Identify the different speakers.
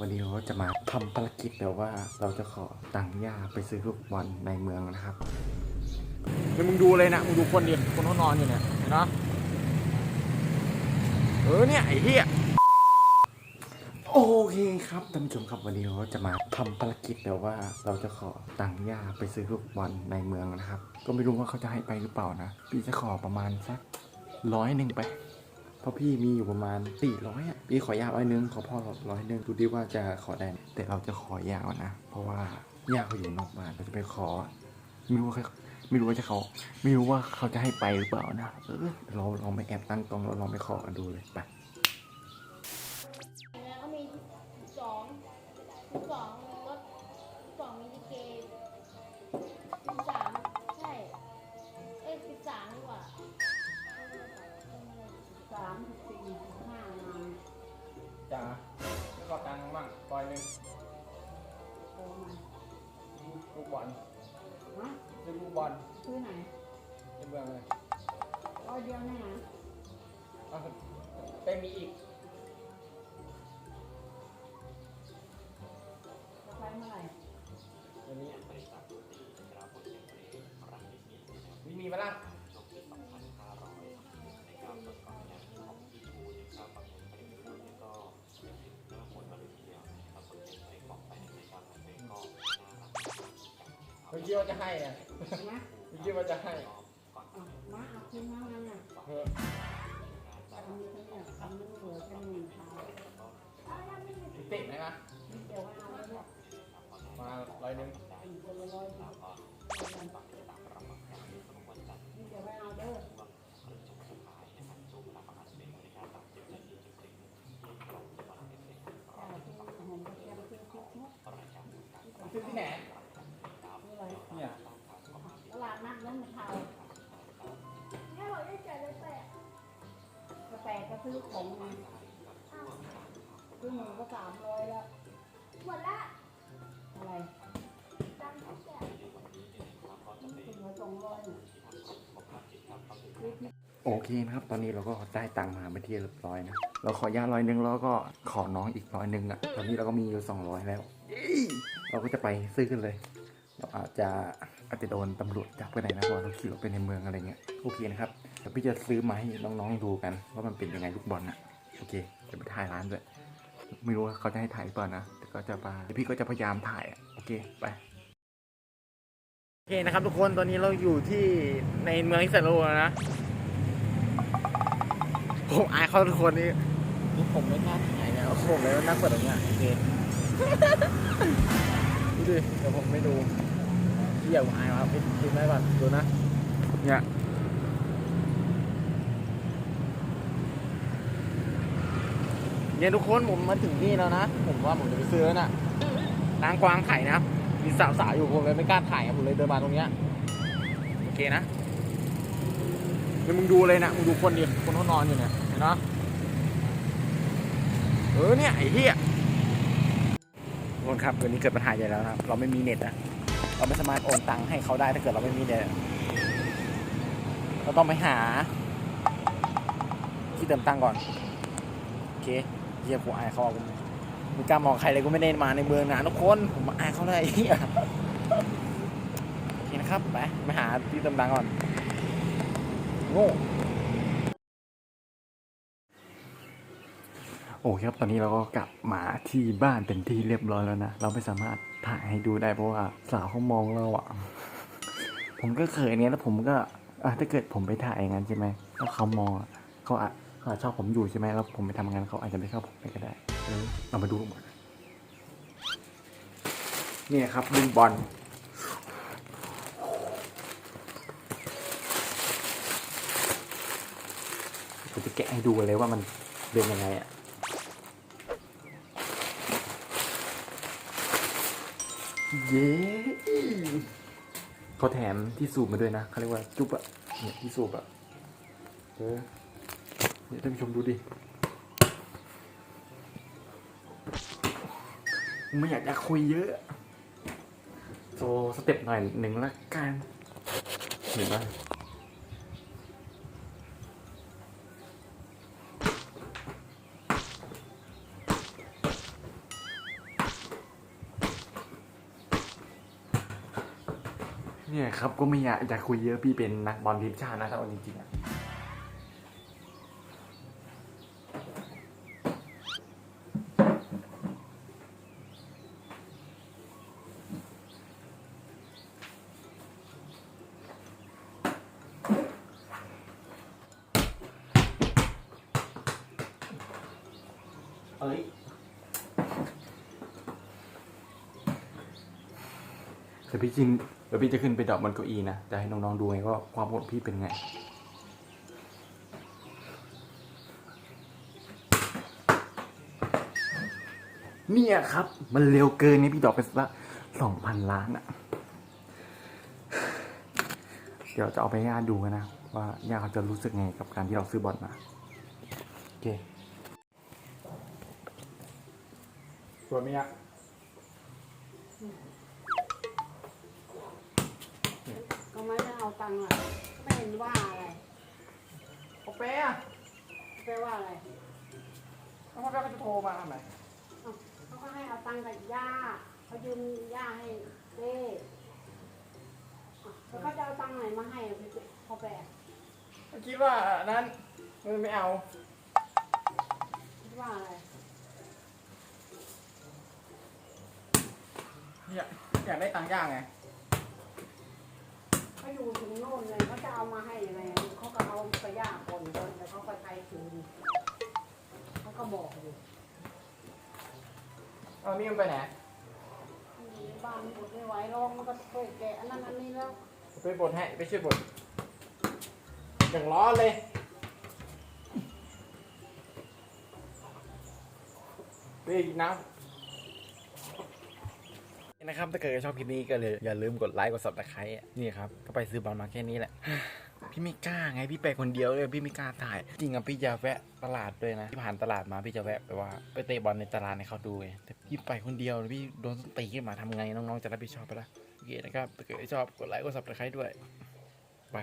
Speaker 1: วันนี้เราก็จะมาทำภารกิจแบบว่าเราจะขอตังค์ย่าไปซื้อลูกบอลในเมืองนะครับ
Speaker 2: เดี๋ยวมึงดูเลยนะมึงดูคนดิคนเขานอนอยู่เนี่ยเห็นปะเออเนี่ยไอ้เหี้ย
Speaker 1: โอเคครับท่านผู้ชมครับวันนี้เราก็จะมาทำภารกิจแบบว่าเราจะขอตังค์ย่าไปซื้อลูกบอลในเมืองนะครับ ก็ไม่รู้ว่าเขาจะให้ไปหรือเปล่านะพี่จะขอประมาณสักร้อยหนึ่งไป เพราะพี่มีอยู่ประมาณสี่ร้อยอะพี่ขอยาร้อยนึงขอพ่อร้อยหนึงดูดิว่าจะขอได้ไหมแต่เราจะขอยาวนะ เพราะว่าย่าเขาอยู่นอกบ้านเราจะไปขอไม่รู้ว่าไม่รู้ว่าจะเขาไม่รู้ว่าเขาจะให้ไปหรือเปล่านะเออเราลองไปแอบตั้งกล้องแล้วลองไปขอกันดูเลยไป
Speaker 3: แล้วก็มีสองสองรถสองมินิเกสิบสามใช่ เอ้ยสิบสามดีกว่า
Speaker 4: สามสิบสี่สิบห้ามา
Speaker 2: จ้าไม่ขอตังค์บ้างปล่อยหนึ่ง
Speaker 4: โตมา
Speaker 2: ลูกบอล
Speaker 4: ฮะ
Speaker 2: ซื้อลูกบอล
Speaker 4: ซื้อไหน
Speaker 2: ในเมืองเลย
Speaker 4: ร้อยเดียวนี่นะ
Speaker 2: เอาเป็นมีอีก
Speaker 4: จะไปเมื่อไหร่
Speaker 2: อันนี้มีมีมาละ คิดว่าจะให้อะ
Speaker 4: นะ
Speaker 2: ไม่คิดว่าจะให้
Speaker 4: ลา
Speaker 2: ดนั
Speaker 4: ดน้ำเทา
Speaker 3: ได้จ่ายเลยแปด
Speaker 4: กาแฟก็ซื้อของไงซื้อหมูก็สามร้อยแล้ว
Speaker 3: หมดละ
Speaker 4: อะไร
Speaker 3: ตังค์ที่แจก
Speaker 4: ถึงละสองร้อยเนี่ยซื้อที่
Speaker 1: โอเคนะครับ ตอนนี้เราก็ได้ตังค์มาเป็นที่เรียบร้อยนะ เราขอย่าร้อยหนึ่งแล้วก็ขอน้องอีกร้อยหนึ่งอะ ตอนนี้เราก็มีอยู่สองร้อยแล้ว เราก็จะไปซื้อกันเลย อาจจะอาจจะโดนตำรวจจับก็ได้นะเพราะว่าเราขี่รถไปในเมืองอะไรเงี้ยโอเคนะครับเดี๋ยวพี่จะซื้อมาให้น้องๆดูกัน ว่ามันเป็นยังไงลูกบอลนะโอเคจะไปถ่ายร้านด้วยไม่รู้ว่าเขาจะให้ถ่ายหรือเปล่านะแต่ก็จะมาเดี๋ยวพี่ก็จะพยายามถ่ายอะโอเคไป
Speaker 2: โอเคนะครับทุกคนตอนนี้เราอยู่ที่ในเมืองอิสราเอลแล้วนะผมอายเขาทุกคนนี่นี่ผมไม่กล้าถ่ายเนี่ยผมเลยนั่งเปิดตรงเนี้ยโอเคดูดิเดี๋ยวผมไม่ดู เหี้ยผมอายครับไปดูได้ก่อนดูนะ เนี่ยเนี่ยทุกคนผมมาถึงนี่แล้วนะ ผมว่าผมจะไปซื้อแล้วน่ะนางกวางไข่นะ มีสาวๆอยู่ผมเลยไม่กล้าถ่ายครับผมเลยเดินมาตรงเนี้ยโอเคนะเดี๋ยวมึงดูเลยนะมึงดูคนดิคนเขานอนอยู่เนี่ยเห็นปะเออเนี่ยไอ้เหี้ยทุกคนครับวันนี้เกิดปัญหาใหญ่แล้วนะครับ เราไม่มีเน็ตอะ เราไม่สามารถโอนตังค์ให้เขาได้ถ้าเกิดเราไม่มีเน็ตเราต้องไปหา ที่เติมตังค์ก่อนโอเคเฮียกูอายเขาอะกูม่กล้ามองใครเลยกูไม่ได้มาในเมืองนะทุกคนผมอายเขาเลยไอ้เฮียโอเคนะครับไปไปหาที่เติมตังค์ก่อนโง่
Speaker 1: โอเคครับ ตอนนี้เราก็กลับมาที่บ้านเป็นที่เรียบร้อยแล้วนะ เราไม่สามารถถ่ายให้ดูได้เพราะว่าสาวเขามองเราอะผมก็เขินเนี้ยแล้วผมก็อะถ้าเกิดผมไปถ่ายอย่างนั้นใช่ไหมแล้วเขามองเขาอาจเขาอาจชอบผมอยู่ใช่ไหมแล้วผมไปทำงานเขาอาจจะไม่ชอบผมไปก็ได้เออเรามาดูกันนี่ครับลูกบอลผมจะแกะให้ดูเลยว่ามันเป็นยังไงอะ เย้เขาแถมที่สูบมาด้วยนะเขาเรียกว่าจุ๊บอะเนี่ยที่สูบอะเออเนี่ยท่านผู้ชมดูดิไม่อยากจะคุยเยอะโซสเต็ปหน่อยหนึ่งละกันเห็นไหม เนี่ยครับก็ไม่อยากอยากคุยเยอะพี่เป็นนักบอลทีมชาตินะถ้าเอาจริงๆอะเอ้ยเดี๋ยวพี่จินเดี๋ยวพี่จะขึ้นไปดรอปบนเก้าอี้นะจะให้น้องๆดูไงว่าความโหดพี่เป็นไงเนี่ยครับ มันเร็วเกินนี่พี่ดรอปไปละสองพันล้านอะเดี๋ยวจะเอาไปให้ญาติดูกันนะ ว่าญาติเขาจะรู้สึกไงกับการที่เราซื้อบอลมาโอเคสวยไหมอะ
Speaker 4: ก็ไม่ได้ เอาตังค์อะไม่เห็นว่าอะไร
Speaker 2: โอเป้อะ
Speaker 4: แปลว่าอะไร
Speaker 2: แล้วพ่อแม่ก็จะโทรมาทำไม
Speaker 4: อ้าวเขาก็ให้เอาตังค์กับย่าเขายืมย่าให้เด้อ้าวแล้วเขาจะเอาตังค์ไหนมาให้อะพี่พ่อแปะ
Speaker 2: คิดว่านั้นมันไม่เอา
Speaker 4: คิดว่าอะไร
Speaker 2: อยากอยากได้ตังค์ย่างไง
Speaker 4: เขาอยู่ถึงโน่นเลยเขาจะเอามาให้ยังไงเขาก็เอาไปย่าคนคนแต่เขาก็ใช้คืนเขาก็บอกอยู่
Speaker 2: เอานี่มันไปไหน
Speaker 4: บ้านหมดไม่ไหวร้องมันก็ช่วยแกะอันนั้นอันนี้แล้ว
Speaker 2: ไปบดให้ไปช่วยบดอย่างร้อนเลยไปอีกน้ำ นะครับถ้าเกิดชอบคลิปนี้ก็เลยอย่าลืมกดไลค์กด subscribe อะนี่ครับก็ไปซื้อบอลมาแค่นี้แหละพี่ไม่กล้าไงพี่ไปคนเดียวเลยพี่ไม่กล้าถ่าย จริงอะพี่จะแวะตลาดด้วยนะที่ผ่านตลาดมาพี่จะแวะไปว่าไปเตะบอลในตลาดให้เขาดูไงแต่พี่ไปคนเดียวพี่โดนตีขึ้นมาทำไงน้องๆจะรับผิดชอบไปละโอเคนะครับถ้าเกิดชอบกดไลค์กดซับสไครต์ด้วยไป